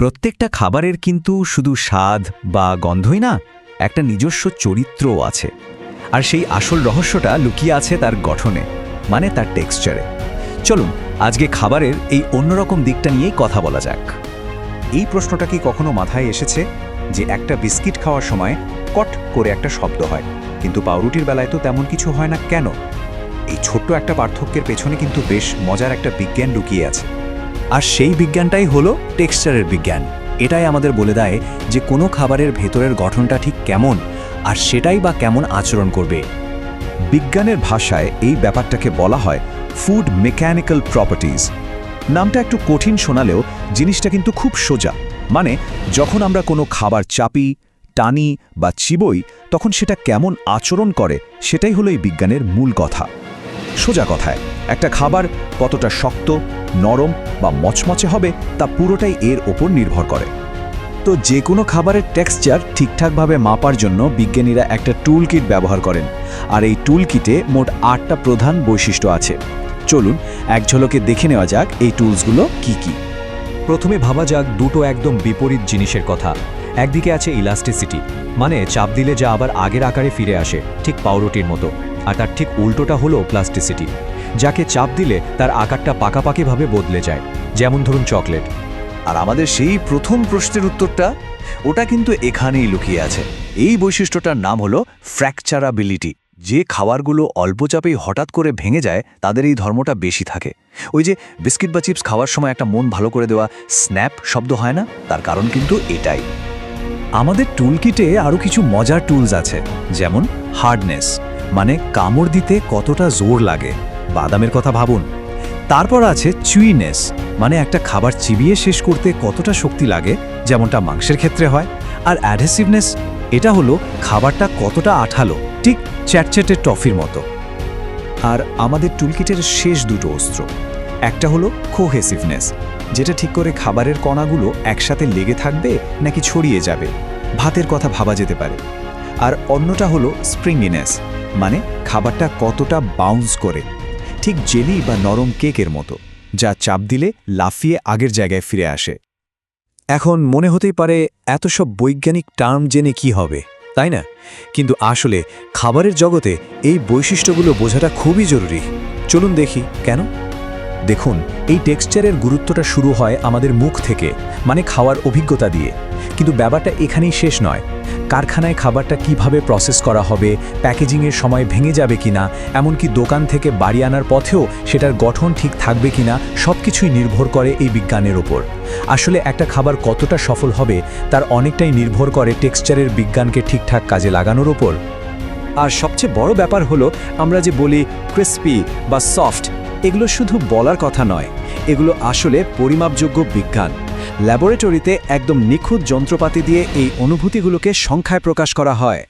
প্রত্যেকটা খাবারের কিন্তু শুধু স্বাদ বা গন্ধই না, একটা নিজস্ব চরিত্রও আছে। আর সেই আসল রহস্যটা লুকিয়ে আছে তার গঠনে মানে তার টেক্সচারে চলুন, আজকে খাবারের এই অন্যরকম দিকটা নিয়েই কথা বলা যাক। এই প্রশ্নটা কি কখনো মাথায় এসেছে যে একটা বিস্কিট খাওয়ার সময় কট করে একটা শব্দ হয়, কিন্তু পাউরুটির বেলায় তো তেমন কিছু হয় না কেন? এই ছোট্ট একটা পার্থক্যের পেছনে কিন্তু বেশ মজার একটা বিজ্ঞান লুকিয়ে আছে। আর সেই বিজ্ঞানটাই হলো টেক্সচারের বিজ্ঞান। এটাই আমাদের বলে দেয় যে কোনো খাবারের ভেতরের গঠনটা ঠিক কেমন আর সেটাই বা কেমন আচরণ করবে। বিজ্ঞানের ভাষায় এই ব্যাপারটাকে বলা হয় ফুড মেকানিক্যাল প্রপার্টিজ নামটা একটু কঠিন শোনালেও জিনিসটা কিন্তু খুব সোজা। মানে যখন আমরা কোনো খাবার চাপি, টানি বা চিবই, তখন সেটা কেমন আচরণ করে সেটাই হলো এই বিজ্ঞানের মূল কথা। সোজা কথায়, একটা খাবার কতটা শক্ত, নরম বা মচমচে হবে তা পুরোটাই এর ওপর নির্ভর করে। তো যে কোনো খাবারের টেক্সচার ঠিকঠাকভাবে মাপার জন্য বিজ্ঞানীরা একটা টুল কিট ব্যবহার করেন, আর এই টুল কিটে মোট আটটা প্রধান বৈশিষ্ট্য আছে। চলুন, এক ঝলকে দেখে নেওয়া যাক এই টুলসগুলো কি কি। প্রথমে ভাবা যাক দুটো একদম বিপরীত জিনিসের কথা। একদিকে আছে ইলাস্টিসিটি মানে চাপ দিলে যা আবার আগের আকারে ফিরে আসে, ঠিক পাউরুটির মতো। আর তার ঠিক উল্টোটা হলো প্লাস্টিসিটি, যাকে চাপ দিলে তার আকারটা পাকাপাকিভাবে বদলে যায়, যেমন ধরুন চকলেট। আর আমাদের সেই প্রথম প্রশ্নের উত্তরটা, ওটা কিন্তু এখানেই লুকিয়ে আছে। এই বৈশিষ্ট্যটার নাম হলো ফ্র্যাকচারাবিলিটি, যে খাবারগুলো অল্প চাপেই হঠাৎ করে ভেঙে যায়, তাদের এই ধর্মটা বেশি থাকে। ওই যে বিস্কিট বা চিপস খাওয়ার সময় একটা মন ভালো করে দেওয়া স্ন্যাপ শব্দ হয় না? তার কারণ কিন্তু এটাই। আমাদের টুল কিটে আরও কিছু মজার টুলস আছে, যেমন হার্ডনেস মানে কামড় দিতে কতটা জোর লাগে, বাদামের কথা ভাবুন। তারপর আছে চুইনেস মানে একটা খাবার চিবিয়ে শেষ করতে কতটা শক্তি লাগে, যেমনটা মাংসের ক্ষেত্রে হয়। আর অ্যাডহেসিভনেস এটা হলো খাবারটা কতটা আঠালো, ঠিক চ্যাটচ্যাটে টফির মতো। আর আমাদের টুলকিটের শেষ দুটো অস্ত্র, একটা হলো কোহেসিভনেস যেটা ঠিক করে খাবারের কণাগুলো একসাথে লেগে থাকবে নাকি ছড়িয়ে যাবে। ভাতের কথা ভাবা যেতে পারে। আর অন্যটা হলো স্প্রিংিনেস মানে খাবারটা কতটা বাউন্স করে। ঠিক জেলি বা নরম কেকের মতো, যা চাপ দিলে লাফিয়ে আগের জায়গায় ফিরে আসে। এখন মনে হতেই পারে এত সব বৈজ্ঞানিক টার্ম জেনে কি হবে, তাই না? কিন্তু আসলে খাবারের জগতে এই বৈশিষ্ট্যগুলো বোঝাটা খুবই জরুরি। চলুন দেখি, কেন? দেখুন, এই টেক্সচারের গুরুত্বটা শুরু হয় আমাদের মুখ থেকে মানে খাওয়ার অভিজ্ঞতা দিয়ে। কিন্তু ব্যাপারটা এখানেই শেষ নয়। কারখানায় খাবারটা কীভাবে প্রসেস করা হবে, প্যাকেজিংয়ের সময় ভেঙে যাবে কিনা, এমনকি দোকান থেকে বাড়ি আনার পথেও সেটার গঠন ঠিক থাকবে কিনা সব কিছুই নির্ভর করে এই বিজ্ঞানের ওপর। আসলে একটা খাবার কতটা সফল হবে, তার অনেকটাই নির্ভর করে টেক্সচারের বিজ্ঞানকে ঠিকঠাক কাজে লাগানোর ওপর। আর সবচেয়ে বড় ব্যাপার হলো, আমরা যে বলি ক্রিস্পি বা সফট এগুলো শুধু বলার কথা নয়, এগুলো আসলে পরিমাপযোগ্য বিজ্ঞান। ল্যাবরেটরিতে একদম নিখুঁত যন্ত্রপাতি দিয়ে এই অনুভূতিগুলোকে সংখ্যায় প্রকাশ করা হয়।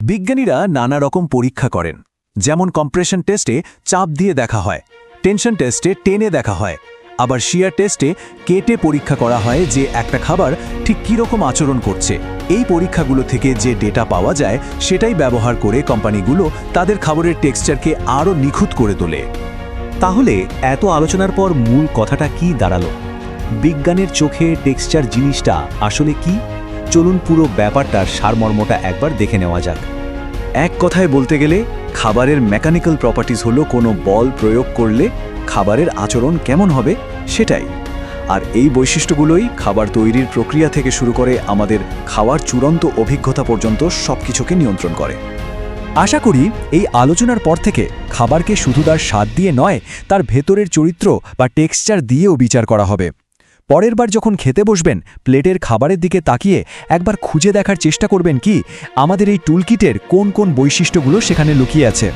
বিজ্ঞানীরা নানা রকম পরীক্ষা করেন, যেমন কম্প্রেশন টেস্টে চাপ দিয়ে দেখা হয়, টেনশন টেস্টে টেনে দেখা হয়, আবার শিয়ার টেস্টে কেটে পরীক্ষা করা হয় যে একটা খাবার ঠিক কীরকম আচরণ করছে। এই পরীক্ষাগুলো থেকে যে ডেটা পাওয়া যায়, সেটাই ব্যবহার করে কোম্পানিগুলো তাদের খাবারের টেক্সচারকে আরও নিখুঁত করে তোলে। তাহলে এত আলোচনার পর মূল কথাটা কি দাঁড়াল? বিজ্ঞানের চোখে টেক্সচার জিনিসটা আসলে কি? চলুন পুরো ব্যাপারটার সারমর্মটা একবার দেখে নেওয়া যাক। এক কথায় বলতে গেলে, খাবারের মেকানিক্যাল প্রপার্টিজ হলো কোনো বল প্রয়োগ করলে খাবারের আচরণ কেমন হবে সেটাই। আর এই বৈশিষ্ট্যগুলোই খাবার তৈরির প্রক্রিয়া থেকে শুরু করে আমাদের খাওয়ার চূড়ান্ত অভিজ্ঞতা পর্যন্ত সব কিছুকে নিয়ন্ত্রণ করে। আশা করি এই আলোচনার পর থেকে খাবারকে শুধু তার স্বাদ দিয়ে নয়, তার ভেতরের চরিত্র বা টেক্সচার দিয়েও বিচার করা হবে। পরের বার যখন খেতে বসবেন, প্লেটের খাবারের দিকে তাকিয়ে একবার খুঁজে দেখার চেষ্টা করবেন কি, আমাদের এই টুলকিটের কোন কোন বৈশিষ্ট্যগুলো সেখানে লুকিয়ে আছে।